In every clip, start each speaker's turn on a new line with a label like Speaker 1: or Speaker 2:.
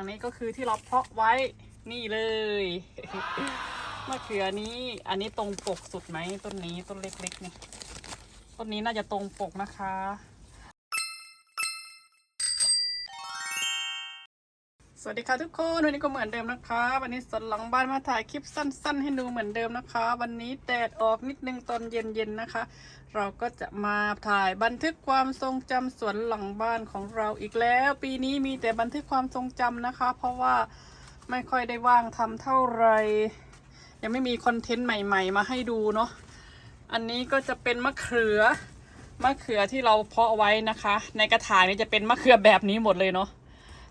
Speaker 1: ฝั่งนี้ก็คือที่เราเพาะไว้นี่เลยมะเขือนี้ อันนี้ตรงปกสุดไหมต้นนี้ต้นเล็กๆนี่ต้นนี้น่าจะตรงปกนะคะ สวัสดีค่ะทุกคนวันนี้ก็เหมือนเดิมนะคะ วันนี้สดหลังบ้านมาถ่ายคลิปสั้น ๆ ให้ดูเหมือนเดิมนะคะ วันนี้แดดออกนิดนึงตอนเย็นๆนะคะ เราก็จะมาถ่ายบันทึกความทรงจำสวนหลังบ้านของเราอีกแล้ว ปีนี้มีแต่บันทึกความทรงจำนะคะ เพราะว่าไม่ค่อยได้ว่างทำเท่าไหร่ยังไม่มีคอนเทนต์ใหม่ ๆ มาให้ดูเนาะอันนี้ก็จะเป็นมะเขือมะเขือที่เราเพาะไว้นะคะ ในกระถางนี้จะเป็นมะเขือแบบนี้หมดเลยเนาะ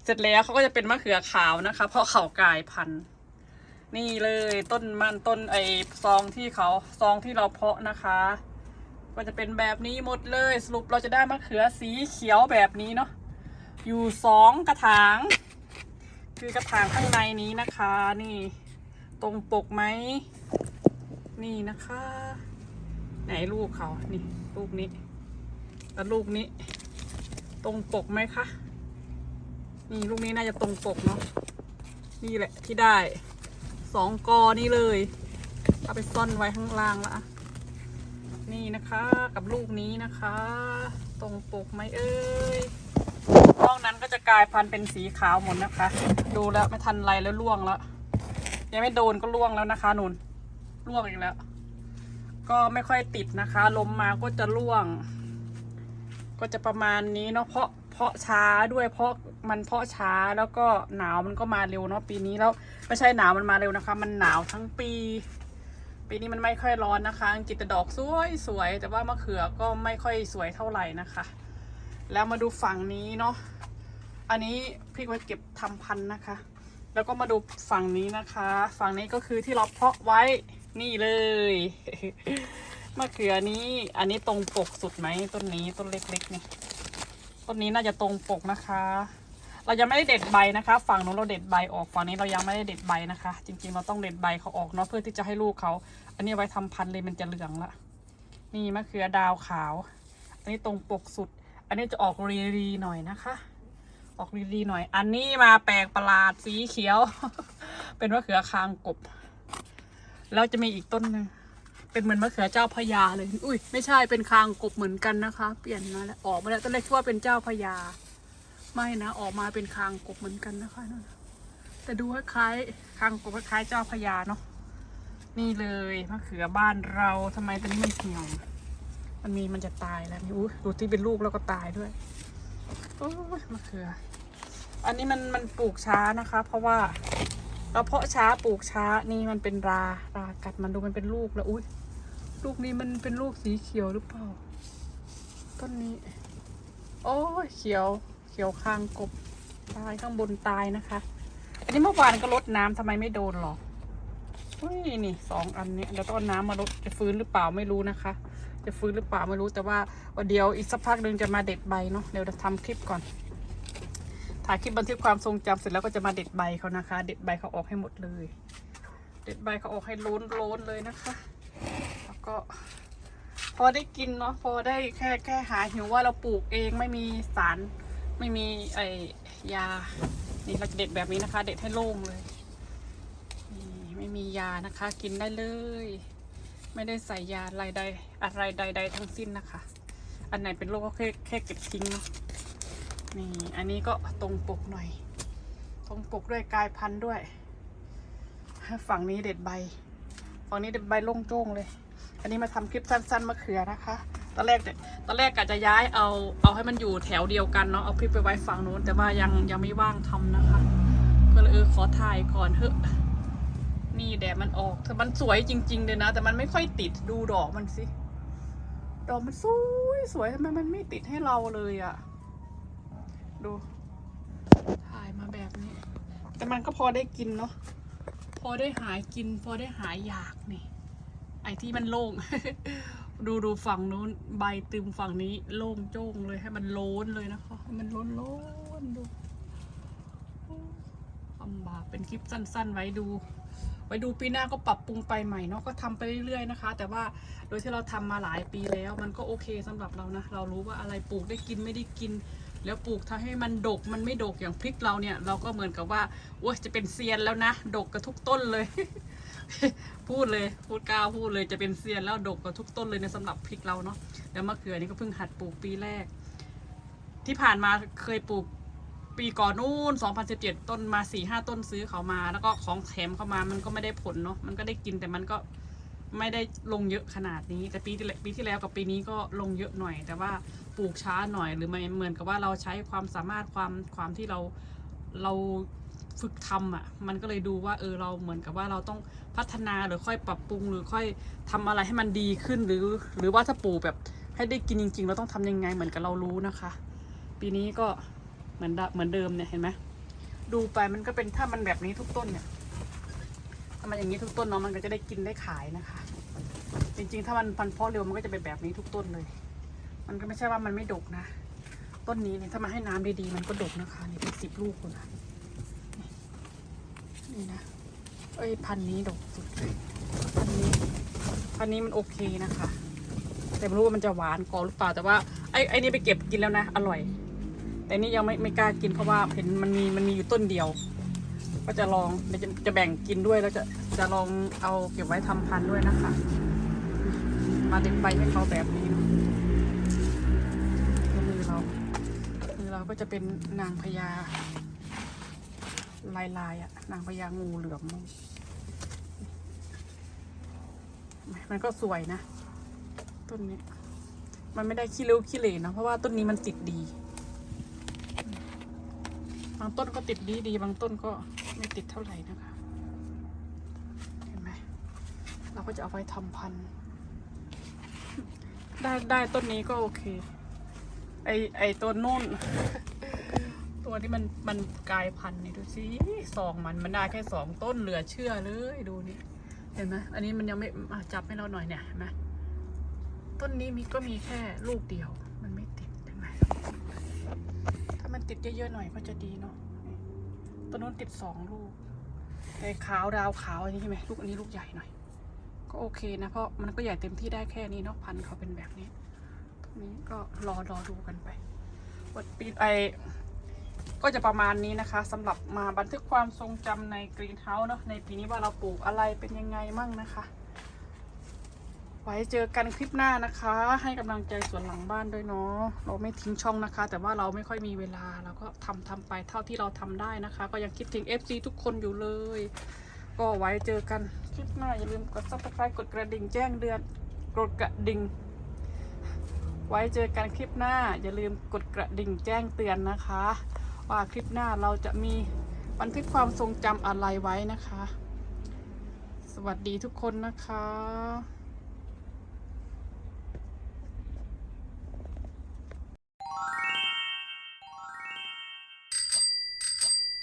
Speaker 1: เสร็จแล้วเขาก็จะเป็นมะเขือขาวนะคะ เพราะเขากลายพันธุ์นี่เลยต้นมันต้นไอซองที่เขาซองที่เราเพาะนะคะ ก็จะเป็นแบบนี้หมดเลยสรุปเราจะได้มะเขือสีเขียวแบบนี้เนาะอยู่สองกระถาง คือกระถางข้างในนี้นะคะ นี่ตรงปกไหมนี่นะคะ ไหนลูกเขานี่ลูกนี้แล้วลูกนี้ ตรงปกไหมคะ นี่ลูกนี้น่าจะตรงปกเนาะนี่แหละที่ได้สองกอนี่เลย เอาไปซ่อนไว้ข้างล่างละนี่นะคะกับลูกนี้นะคะ ตรงปกไหมเอ้ยนอกนั้นก็จะกลายพันธุ์เป็นสีขาวหมดนะคะ ดูแล้วไม่ทันไรแล้วล่วงแล้วยังไม่โดนก็ล่วงแล้วนะคะนุนล่วงอีกแล้ว ก็ไม่ค่อยติดนะคะลมมาก็จะล่วง ก็จะประมาณนี้เนาะเพราะเพาะช้าด้วยเพราะ มันเพาะช้าแล้วก็หนาวมันก็มาเร็วเนาะปีนี้แล้วไม่ใช่หนาวมันมาเร็วนะคะ มันหนาวทั้งปี ปีนี้มันไม่ค่อยร้อนนะคะอังกฤษแต่ดอกสวยสวยแต่ว่ามะเขือก็ไม่ค่อยสวยเท่าไหร่นะคะ แล้วมาดูฝั่งนี้เนาะอันนี้พี่ไว้เก็บทำพันธุ์นะคะ แล้วก็มาดูฝั่งนี้นะคะ ฝั่งนี้ก็คือที่เราเพาะไว้นี่เลยมะเขือนี้ อันนี้ตรงปกสุดไหมต้นนี้ต้นเล็กๆเนี่ยต้นนี้น่าจะตรงปกนะคะ เรายังไม่ได้เด็ดใบนะคะ ฝั่งนู้นเราเด็ดใบออกฝั่งนี้เรายังไม่ได้เด็ดใบนะคะ จริงๆเราต้องเด็ดใบเขาออกเนาะเพื่อที่จะให้ลูกเขา อันนี้ไว้ทำพันธุ์เลยมันจะเหลืองละนี่มะเขือดาวขาว อันนี้ตรงปกสุด อันนี้จะออกรีรีหน่อยนะคะ ออกรีรีหน่อย อันนี้มาแปลกประหลาดสีเขียว เป็นมะเขือคางกบแล้วจะมีอีกต้นหนึ่งเป็นเหมือนมะเขือเจ้าพระยาเลย อุ้ยไม่ใช่เป็นคางกบเหมือนกันนะคะ เปลี่ยนมาแล้วออกมาแล้วตอนแรกคิดว่าเป็นเจ้าพระยา ไม่นะ ออกมาเป็นคางกบเหมือนกันนะคะนั่นน่ะแต่ดูคล้ายคางกบคล้ายเจ้าพระยาเนาะนี่เลยมะเขือบ้านเราทำไมตอนนี้มันเหี่ยวมันมีมันจะตายแล้วนี่อุ้ยดูที่เป็นลูกแล้วก็ตายด้วยโอ้ยมะเขือ อันนี้มันมันปลูกช้านะคะ เพราะว่าเราเพาะช้าปลูกช้านี่มันเป็นรารากัดมันดูมันเป็นลูกแล้วอุ้ยลูกนี้มันเป็นลูกสีเขียวหรือเปล่าต้นนี้ โอ้เขียว ขียวคางกบตายข้างบนตายนะคะ อันนี้เมื่อวานก็ลดน้ำทำไมไม่โดนหรออุ้ยนี่สองอันนี้ยแล้วต้นน้ำมาลดจะฟื้นหรือเปล่าไม่รู้นะคะ จะฟื้นหรือเปล่าไม่รู้แต่ว่าวันเดียวอีกสักพักหนึ่งจะมาเด็ดใบเนาะเดี๋ยวจะทำคลิปก่อนถ่ายคลิปบันทึกความทรงจำเสร็จแล้วก็จะมาเด็ดใบเขานะคะ เด็ดใบเขาออกให้หมดเลย เด็ดใบเขาออกให้โล้นโล้นเลยนะคะ แล้วก็ พอได้กินเนาะพอได้แค่แค่หาหิวว่าเราปลูกเองไม่มีสาร ไม่มีไอยา นี่เราจะเด็ดแบบนี้นะคะ เด็ดให้โล่งเลยนี่ไม่มียานะคะ กินได้เลย ไม่ได้ใส่ยาอะไรใดอะไรใด ๆ ทั้งสิ้นนะคะ อันไหนเป็นโรคก็แค่แค่เก็บทิ้งเนาะนี่อันนี้ก็ตรงปกหน่อย ตรงปกด้วยกายพันธุ์ด้วยฝั่งนี้เด็ดใบ ฝั่งนี้เด็ดใบโล่งโจ้งเลย อันนี้มาทำคลิปสั้นๆมะเขือนะคะ ตอนแรกเนี่ยตอนแรกกะจะย้ายเอาเอาให้มันอยู่แถวเดียวกันเนาะเอาคลิปไปไว้ฝั่งนู้น แต่ว่ายังยังไม่ว่างทำนะคะ ก็เลยเออขอถ่ายก่อนเถอะนี่แดดมันออกแต่มันสวยจริง ๆ เลยนะ แต่มันไม่ค่อยติดดูดอกมันสิ ดอกมันสวยสวยทำไมมันไม่ติดให้เราเลยอะดู ถ่ายมาแบบนี้ แต่มันก็พอได้กินเนาะพอได้หายกิน พอได้หายอยากนี่ ไอ้ที่มันโล่ง ดูดูฝั่งนู้นใบตึมฝั่งนี้โล่งโจ้งเลยให้มันโล้นเลยนะคะให้มันโล้นโล้นดูลำบากเป็นคลิปสั้น ๆ ไว้ดู ไว้ดูปีหน้าก็ปรับปรุงไปใหม่เนาะก็ทำไปเรื่อยๆนะคะ แต่ว่าโดยที่เราทำมาหลายปีแล้ว มันก็โอเคสำหรับเรานะเรารู้ว่าอะไรปลูกได้กินไม่ได้กิน แล้วปลูกถ้าให้มันดกมันไม่ดกอย่างพริกเราเนี่ย เราก็เหมือนกับว่าโอ้จะเป็นเซียนแล้วนะ ดกกับทุกต้นเลย พูดเลยพูดกล้าวพูดเลยจะเป็นเซียนแล้วดกกับทุกต้นเลยในสำหรับพริกเราเนาะแล้วมะเขือนี่ก็เพิ่งหัดปลูกปีแรก ที่ผ่านมาเคยปลูกปีก่อนนู่น 2017 ต้นมา4ี่ห้าต้นซื้อเขามา แล้วก็ของแถมเข้ามามันก็ไม่ได้ผลเนาะมันก็ได้กินแต่มันก็ไม่ได้ลงเยอะขนาดนี้ แต่ปีที่ปีที่แล้วกับปีนี้ก็ลงเยอะหน่อย แต่ว่าปลูกช้าหน่อยหรือไม่เหมือนกับว่าเราใช้ความสามารถความความที่เราเรา ฝึกทำอะ มันก็เลยดูว่าเออเราเหมือนกับว่าเราต้องพัฒนาหรือค่อยปรับปรุง หรือค่อยทำอะไรให้มันดีขึ้นหรือ หรือว่าถ้าปลูกแบบให้ได้กินจริง ๆ เราต้องทำยังไงเหมือนกับเรารู้นะคะ ปีนี้ก็เหมือนเดเหมือนเดิมเนี่ยเห็นไหมดูไปมันก็เป็นถ้ามันแบบนี้ทุกต้นเนี่ยถ้ามันอย่างนี้ทุกต้นเนาะมันก็จะได้กินได้ขายนะคะ จริง ๆ ถ้ามันพันเพาะเร็วมันก็จะเป็นแบบนี้ทุกต้นเลย มันก็ไม่ใช่ว่ามันไม่ดกนะ ต้นนี้เนี่ยถ้ามาให้น้ำดีๆมันก็ดกนะคะนี่เป็นสิบลูกเลย นี่นะ เอ้ยพันนี้ดกสุดเลยพันนี้พันนี้มันโอเคนะคะ แต่ไม่รู้ว่ามันจะหวานกอหรือเปล่าแต่ว่าไอ้ไอ้นี่ไปเก็บกินแล้วนะ อร่อย แต่นี่ยังไม่ไม่กล้ากินเพราะว่าเห็นมันมีมันมีอยู่ต้นเดียว ก็จะลองจะจะแบ่งกินด้วยแล้วจะจะลองเอาเก็บไว้ทำพันด้วยนะคะ มาเด็ดใบให้เขาแบบนี้นะมือเรามือเราก็จะเป็นนางพญา ลายลายๆอะนางพญางูเหลือม มันก็สวยนะ ต้นนี้ มันไม่ได้ขี้เร็วขี้เหร่นะเพราะว่าต้นนี้มันติดดี บางต้นก็ติดดีดี บางต้นก็ไม่ติดเท่าไหร่นะคะ เห็นไหม เราก็จะเอาไว้ทำพันธุ์ ได้ได้ต้นนี้ก็โอเค ไอไอตัวนุ่น ตัวที่มันมันกลายพันธุ์นี่ดูสิสองมันมันได้แค่สองต้นเหลือเชื่อเลยดูนี่เห็นไหมอันนี้มันยังไม่จับให้เราหน่อยเนี่ยเห็นไหมต้นนี้มีก็มีแค่ลูกเดียว มันไม่ติดเห็นไหมถ้ามันติดเยอะๆหน่อยก็จะดีเนาะต้นนู้นติดสองลูกแต่ขาวดาวขาวอันนี้ใช่ไหมลูกอันนี้ลูกใหญ่หน่อย ก็โอเคนะ เพราะมันก็ใหญ่เต็มที่ได้แค่นี้เนาะพันธุ์เขาเป็นแบบนี้ตรงนี้ก็รอรอดูกันไปวันปีไอ ก็จะประมาณนี้นะคะสำหรับมาบันทึกความทรงจำในกรีนเฮาส์เนาะในปีนี้ว่าเราปลูกอะไรเป็นยังไงมั่งนะคะ ไว้เจอกันคลิปหน้านะคะ ให้กำลังใจสวนหลังบ้านด้วยเนาะเราไม่ทิ้งช่องนะคะ แต่ว่าเราไม่ค่อยมีเวลาเราก็ทำทำไปเท่าที่เราทำได้นะคะ ก็ยังคิดถึง FC ทุกคนอยู่เลย ก็ไว้เจอกันคลิปหน้าอย่าลืมกด subscribe กดกระดิ่งแจ้งเดือนกดกระดิ่งไว้เจอกันคลิปหน้า อย่าลืมกดกระดิ่งแจ้งเตือนนะคะ ว่าคลิปหน้าเราจะมีบันทึกความทรงจำอะไรไว้นะคะ สวัสดีทุกคนนะคะ